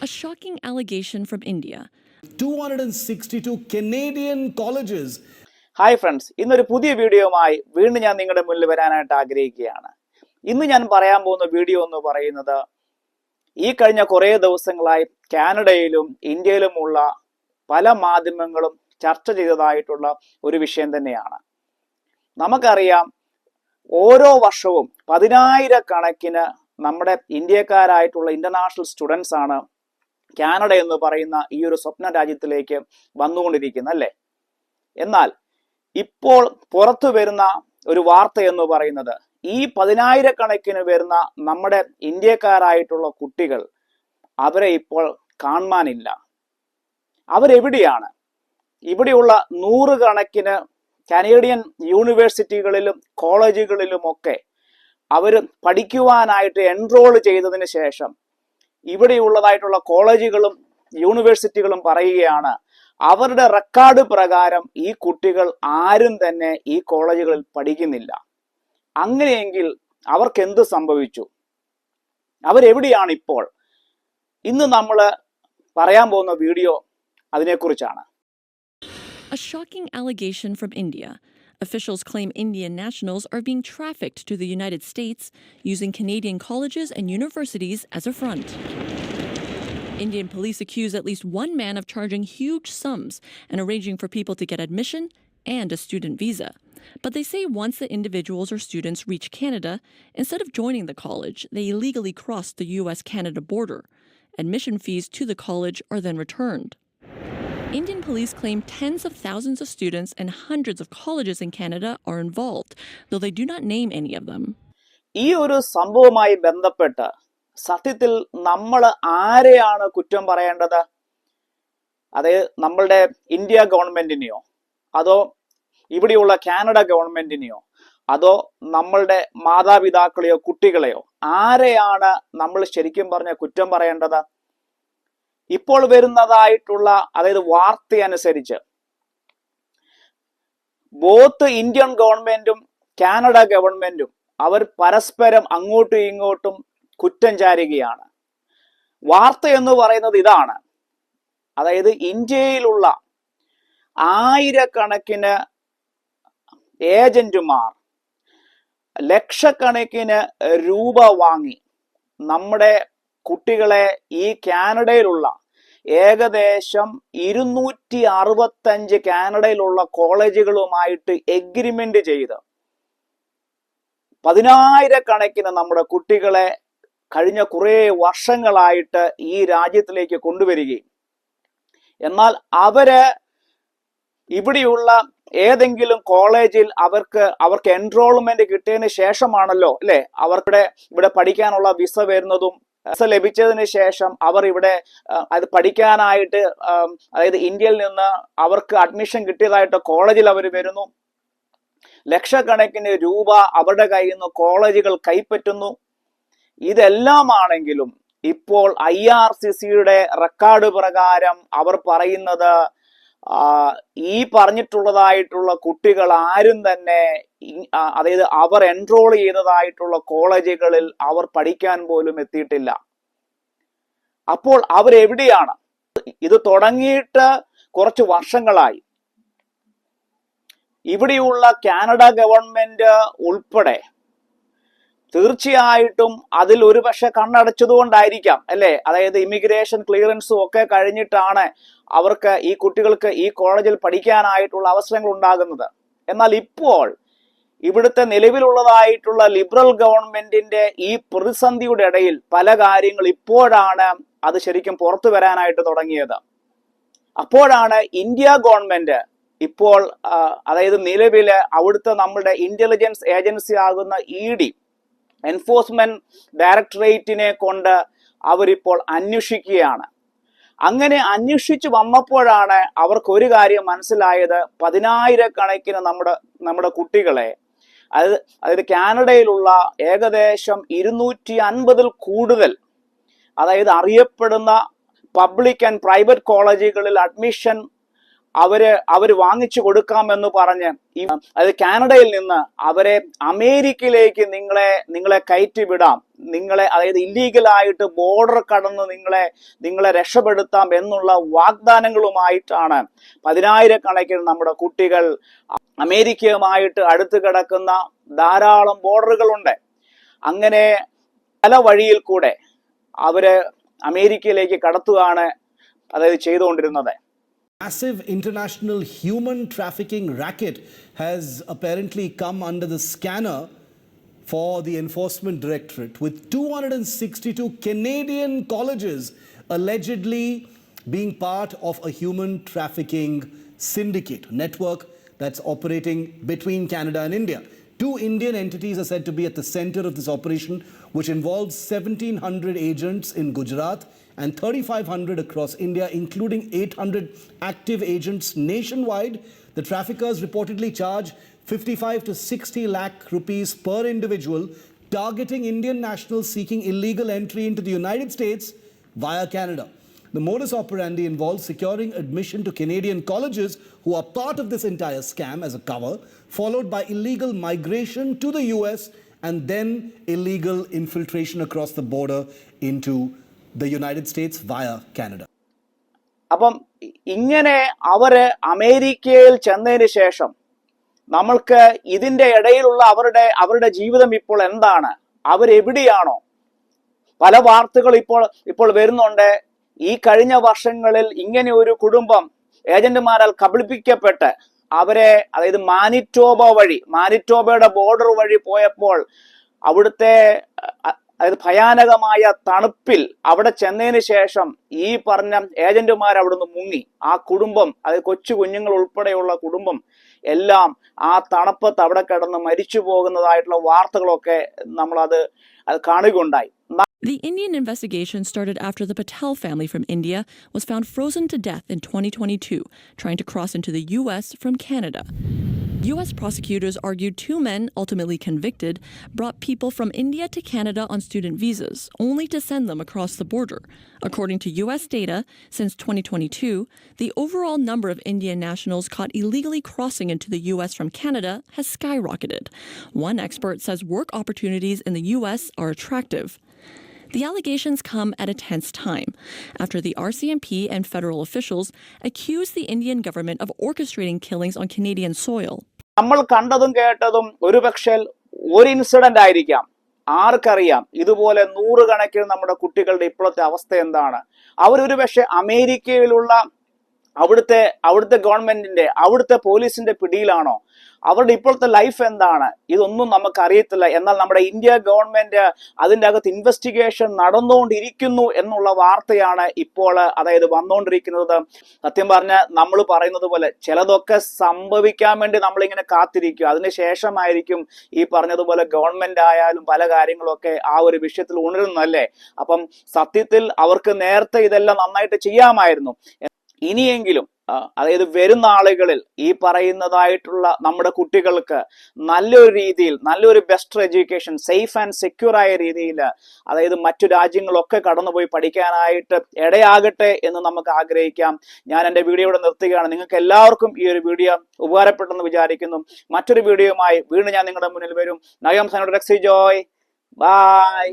A shocking allegation from India. 262 Canadian colleges. Hi friends ഇന്നൊരു പുതിയ വീഡിയോയുമായി വീണ്ടും ഞാൻ നിങ്ങളുടെ മുന്നിൽ വരാനായിട്ട് ആഗ്രഹിക്കുകയാണ്. ഇന്ന് ഞാൻ പറയാൻ പോകുന്ന വീഡിയോ എന്ന് പറയുന്നത് ഈ കഴിഞ്ഞ കുറേ ദിവസങ്ങളായി കാനഡയിലും ഇന്ത്യയിലുമുള്ള പല മാധ്യമങ്ങളും ചർച്ച ചെയ്തതായിട്ടുള്ള ഒരു വിഷയം തന്നെയാണ്. നമുക്കറിയാം ഓരോ വർഷവും പതിനായിരക്കണക്കിന് നമ്മുടെ ഇന്ത്യക്കാരായിട്ടുള്ള ഇന്റർനാഷണൽ സ്റ്റുഡൻസ് ആണ് കാനഡ എന്ന് പറയുന്ന ഈ ഒരു സ്വപ്ന രാജ്യത്തിലേക്ക് വന്നുകൊണ്ടിരിക്കുന്ന അല്ലേ? എന്നാൽ ഇപ്പോൾ പുറത്തു വരുന്ന ഒരു വാർത്ത എന്ന് പറയുന്നത് ഈ പതിനായിരക്കണക്കിന് വരുന്ന നമ്മുടെ ഇന്ത്യക്കാരായിട്ടുള്ള കുട്ടികൾ അവരെ ഇപ്പോൾ കാണാനില്ല അവരെവിടെയാണ്? ഇവിടെയുള്ള നൂറുകണക്കിന് കനേഡിയൻ യൂണിവേഴ്സിറ്റികളിലും കോളേജുകളിലുമൊക്കെ അവർ പഠിക്കുവാനായിട്ട് എൻറോൾ ചെയ്തതിന് ശേഷം ഇവിടെയുള്ളതായിട്ടുള്ള കോളേജുകളും യൂണിവേഴ്സിറ്റികളും പറയുകയാണ് അവരുടെ റെക്കോർഡ് പ്രകാരം ഈ കുട്ടികൾ ആരും തന്നെ ഈ കോളേജുകളിൽ പഠിക്കുന്നില്ല അങ്ങനെയെങ്കിൽ അവർക്ക് എന്ത് സംഭവിച്ചു അവരെവിടെയാണ് ഇപ്പോൾ ഇന്ന് നമ്മൾ പറയാൻ പോകുന്ന വീഡിയോ അതിനെക്കുറിച്ചാണ് A shocking allegation from India. Officials claim Indian nationals are being trafficked to the United States using Canadian colleges and universities as a front. Indian police accuse at least one man of charging huge sums and arranging for people to get admission and a student visa. But they say once the individuals or students reach Canada, instead of joining the college, they illegally cross the US Canada border. Admission fees to the college are then returned. Indian police claim tens of thousands of students and hundreds of colleges in Canada are involved, though they do not name any of them. ഈ ഒരു സംഭവവുമായി ബന്ധപ്പെട്ട് സത്യത്തിൽ നമ്മൾ ആരെയാണ് കുറ്റം പറയേണ്ടത്? അത് നമ്മളുടെ ഇന്ത്യ ഗവൺമെന്റിനെയോ? അതോ ഇവിടെയുള്ള കാനഡ ഗവൺമെന്റിനെയോ? അതോ നമ്മളുടെ മാതാപിതാക്കളെയോ കുട്ടികളെയോ? ആരെയാണ് നമ്മൾ ശരിക്കും പറഞ്ഞ കുറ്റം പറയേണ്ടത്? ഇപ്പോൾ വരുന്നതായിട്ടുള്ള അതായത് വാർത്ത അനുസരിച്ച് ബോത്ത് ഇന്ത്യൻ ഗവൺമെന്റും കാനഡ ഗവൺമെന്റും അവർ പരസ്പരം അങ്ങോട്ടും ഇങ്ങോട്ടും കുറ്റം ചാരുകയാണ്. വാർത്ത എന്ന് പറയുന്നത് ഇതാണ്. അതായത് ഇന്ത്യയിലുള്ള ആയിരക്കണക്കിന് ഏജന്റുമാർ ലക്ഷക്കണക്കിന് രൂപ വാങ്ങി നമ്മുടെ കുട്ടികളെ ഈ കാനഡയിലുള്ള ഏകദേശം ഇരുന്നൂറ്റി അറുപത്തഞ്ച് കാനഡയിലുള്ള കോളേജുകളുമായിട്ട് എഗ്രിമെന്റ് ചെയ്ത് പതിനായിരക്കണക്കിന് നമ്മുടെ കുട്ടികളെ കഴിഞ്ഞ കുറേ വർഷങ്ങളായിട്ട് ഈ രാജ്യത്തിലേക്ക് കൊണ്ടുവരികയും. എന്നാൽ അവർ ഇവിടെയുള്ള ഏതെങ്കിലും കോളേജിൽ അവർക്ക് അവർക്ക് എൻറോൾമെന്റ് കിട്ടിയതിന് ശേഷമാണല്ലോ അല്ലെ? അവർക്കിടെ ഇവിടെ പഠിക്കാനുള്ള വിസ വരുന്നതും വിസ ലഭിച്ചതിന് ശേഷം അവർ ഇവിടെ അത് പഠിക്കാനായിട്ട് അതായത് ഇന്ത്യയിൽ നിന്ന് അവർക്ക് അഡ്മിഷൻ കിട്ടിയതായിട്ട് കോളേജിൽ അവർ വരുന്നു. ലക്ഷക്കണക്കിന് രൂപ അവരുടെ കയ്യിൽ നിന്ന് കോളേജുകൾ കൈപ്പറ്റുന്നു. ഇതെല്ലാമാണെങ്കിലും ഇപ്പോൾ ഐ ആർ സി സിയുടെ റെക്കോർഡ് പ്രകാരം അവർ പറയുന്നത് ഈ പറഞ്ഞിട്ടുള്ളതായിട്ടുള്ള കുട്ടികൾ ആരും തന്നെ അതായത് അവർ എൻറോൾ ചെയ്തതായിട്ടുള്ള കോളേജുകളിൽ അവർ പഠിക്കാൻ പോലും എത്തിയിട്ടില്ല. അപ്പോൾ അവരെവിടെയാണ്? ഇത് തുടങ്ങിയിട്ട് കുറച്ച് വർഷങ്ങളായി. ഇവിടെയുള്ള കാനഡ ഗവൺമെന്റ് ഉൾപ്പെടെ തീർച്ചയായിട്ടും അതിൽ ഒരു പക്ഷെ കണ്ണടച്ചതുകൊണ്ടായിരിക്കാം അല്ലേ? അതായത് ഇമിഗ്രേഷൻ ക്ലിയറൻസും ഒക്കെ കഴിഞ്ഞിട്ടാണ് അവർക്ക് ഈ കുട്ടികൾക്ക് ഈ കോളേജിൽ പഠിക്കാനായിട്ടുള്ള അവസരങ്ങൾ ഉണ്ടാകുന്നത്. എന്നാൽ ഇപ്പോൾ ഇവിടുത്തെ നിലവിലുള്ളതായിട്ടുള്ള ലിബറൽ ഗവൺമെന്റിന്റെ ഈ പ്രതിസന്ധിയുടെ ഇടയിൽ പല കാര്യങ്ങൾ ഇപ്പോഴാണ് അത് ശരിക്കും പുറത്തു വരാനായിട്ട് തുടങ്ങിയത്. അപ്പോഴാണ് ഇന്ത്യ ഗവൺമെന്റ് ഇപ്പോൾ അതായത് നിലവിൽ അവിടുത്തെ നമ്മുടെ ഇന്റലിജൻസ് ഏജൻസി ആകുന്ന ഇ ഡി എൻഫോഴ്സ്മെന്റ് ഡയറക്ടറേറ്റിനെ കൊണ്ട് അവരിപ്പോൾ അന്വേഷിക്കുകയാണ്. അങ്ങനെ അന്വേഷിച്ചു വന്നപ്പോഴാണ് അവർക്ക് ഒരു കാര്യം മനസ്സിലായത്. പതിനായിരക്കണക്കിന് നമ്മുടെ നമ്മുടെ കുട്ടികളെ അത് അതായത് കാനഡയിലുള്ള ഏകദേശം ഇരുന്നൂറ്റി അൻപതിൽ കൂടുതൽ അതായത് അറിയപ്പെടുന്ന പബ്ലിക് ആൻഡ് പ്രൈവറ്റ് കോളേജുകളിൽ അഡ്മിഷൻ അവർ അവർ വാങ്ങിച്ചു കൊടുക്കാമെന്ന് പറഞ്ഞ് ഈ അതായത് കാനഡയിൽ നിന്ന് അവരെ അമേരിക്കയിലേക്ക് നിങ്ങളെ നിങ്ങളെ കയറ്റി വിടാം നിങ്ങളെ അതായത് ഇല്ലീഗലായിട്ട് ബോർഡർ കടന്ന് നിങ്ങളെ നിങ്ങളെ രക്ഷപ്പെടുത്താം എന്നുള്ള വാഗ്ദാനങ്ങളുമായിട്ടാണ് പതിനായിരക്കണക്കിന് നമ്മുടെ കുട്ടികൾ അമേരിക്കയുമായിട്ട് അടുത്ത് കിടക്കുന്ന ധാരാളം ബോർഡറുകളുണ്ട് അങ്ങനെ പല വഴിയിൽ കൂടെ അവർ അമേരിക്കയിലേക്ക് കടത്തുകയാണ് അതായത് ചെയ്തുകൊണ്ടിരുന്നത്. Massive international human trafficking racket has apparently come under the scanner for the Enforcement Directorate, with 262 Canadian colleges allegedly being part of a human trafficking syndicate network that's operating between Canada and India. Two Indian entities are said to be at the center of this operation, which involves 1,700 agents in Gujarat and 3,500 across India, including 800 active agents nationwide. The traffickers reportedly charge 55 to 60 lakh rupees per individual, targeting Indian nationals seeking illegal entry into the United States via Canada. The modus operandi involves securing admission to Canadian colleges who are part of this entire scam as a cover, followed by illegal migration to the US and then illegal infiltration across the border into the United States via Canada അപ്പം ഇങ്ങനെ അവർ അമേരിക്കയിൽ ചെന്നതിന് ശേഷം നമ്മൾക്ക് ഇതിന്റെ ഇടയിലുള്ള അവരുടെ അവരുടെ ജീവിതം ഇപ്പോൾ എന്താണ്? അവരെവിടെയാണോ? പല വാർത്തകൾ ഇപ്പോൾ ഇപ്പോൾ വരുന്നുണ്ട്. ഈ കഴിഞ്ഞ വർഷങ്ങളിൽ ഇങ്ങനെ ഒരു കുടുംബം ഏജന്റുമാരാൽ കബളിപ്പിക്കപ്പെട്ട് അവരെ അതായത് മാനിറ്റോബ വഴി മാനിറ്റോബയുടെ ബോർഡർ വഴി പോയപ്പോൾ അവിടുത്തെ അതായത് ഭയാനകമായ തണുപ്പിൽ അവിടെ ചെന്നതിന് ശേഷം ഈ പറഞ്ഞ ഏജന്റുമാർ അവിടുന്ന് മുങ്ങി ആ കുടുംബം അതായത് കൊച്ചു കുഞ്ഞുങ്ങൾ ഉൾപ്പെടെയുള്ള കുടുംബം എല്ലാം ആ തണുപ്പത്ത് അവിടെ കിടന്ന് മരിച്ചു പോകുന്നതായിട്ടുള്ള വാർത്തകളൊക്കെ നമ്മളത് അത് കാണുകയുണ്ടായി The Indian investigation started after the Patel family from India was found frozen to death in 2022, trying to cross into the U.S. from Canada. U.S. prosecutors argued two men, ultimately convicted, brought people from India to Canada on student visas, only to send them across the border. According to U.S. data, since 2022, the overall number of Indian nationals caught illegally crossing into the U.S. from Canada has skyrocketed. One expert says work opportunities in the U.S. are attractive. The allegations come at a tense time after the RCMP and federal officials accused the Indian government of orchestrating killings on Canadian soil. നമ്മൾ കണ്ടതും കേട്ടതും ഒരുപക്ഷെ ഒരു incident ആയിരിക്കാം. ആർക്കറിയാം? ഇതുപോലെ നൂറുകണക്കിന് നമ്മുടെ കുട്ടികളുടെ ഇപ്പോഴത്തെ അവസ്ഥ എന്താണ്? അവരൊരു പക്ഷെ അമേരിക്കയിലുള്ള അവിടുത്തെ അവിടുത്തെ ഗവൺമെന്റിന്റെ അവിടുത്തെ പോലീസിന്റെ പിടിയിലാണോ? അവരുടെ ഇപ്പോഴത്തെ ലൈഫ് എന്താണ്? ഇതൊന്നും നമുക്ക് അറിയത്തില്ല എന്നാൽ നമ്മുടെ ഇന്ത്യ ഗവൺമെന്റ് അതിന്റെ അകത്ത് ഇൻവെസ്റ്റിഗേഷൻ നടന്നുകൊണ്ടിരിക്കുന്നു എന്നുള്ള വാർത്തയാണ് ഇപ്പോൾ അതായത് വന്നുകൊണ്ടിരിക്കുന്നത്. സത്യം പറഞ്ഞ നമ്മൾ പറയുന്നത് പോലെ ചിലതൊക്കെ സംഭവിക്കാൻ വേണ്ടി നമ്മളിങ്ങനെ കാത്തിരിക്കും അതിനുശേഷമായിരിക്കും ഈ പറഞ്ഞതുപോലെ ഗവൺമെന്റ് ആയാലും പല കാര്യങ്ങളൊക്കെ ആ ഒരു വിഷയത്തിൽ ഉണരുന്നല്ലേ അപ്പം സത്യത്തിൽ അവർക്ക് നേരത്തെ ഇതെല്ലാം നന്നായിട്ട് ചെയ്യാമായിരുന്നു. ഇനിയെങ്കിലും അതായത് വരും നാളുകളിൽ ഈ പറയുന്നതായിട്ടുള്ള നമ്മുടെ കുട്ടികൾക്ക് നല്ലൊരു രീതിയിൽ നല്ലൊരു best education safe and secure ആയ രീതിയിൽ അതായത് മറ്റു രാജ്യങ്ങളൊക്കെ കടന്നുപോയി പഠിക്കാനായിട്ട് ഇടയാകട്ടെ എന്ന് നമുക്ക് ആഗ്രഹിക്കാം. ഞാൻ എന്റെ വീഡിയോ ഇവിടെ നിർത്തുകയാണ്. നിങ്ങൾക്ക് എല്ലാവർക്കും ഈ ഒരു വീഡിയോ ഉപകാരപ്പെട്ടെന്ന് വിചാരിക്കുന്നു. മറ്റൊരു വീഡിയോയുമായി വീണ്ടും ഞാൻ നിങ്ങളുടെ മുന്നിൽ വരും. നയം റെക്സി ജോയ്. ബൈ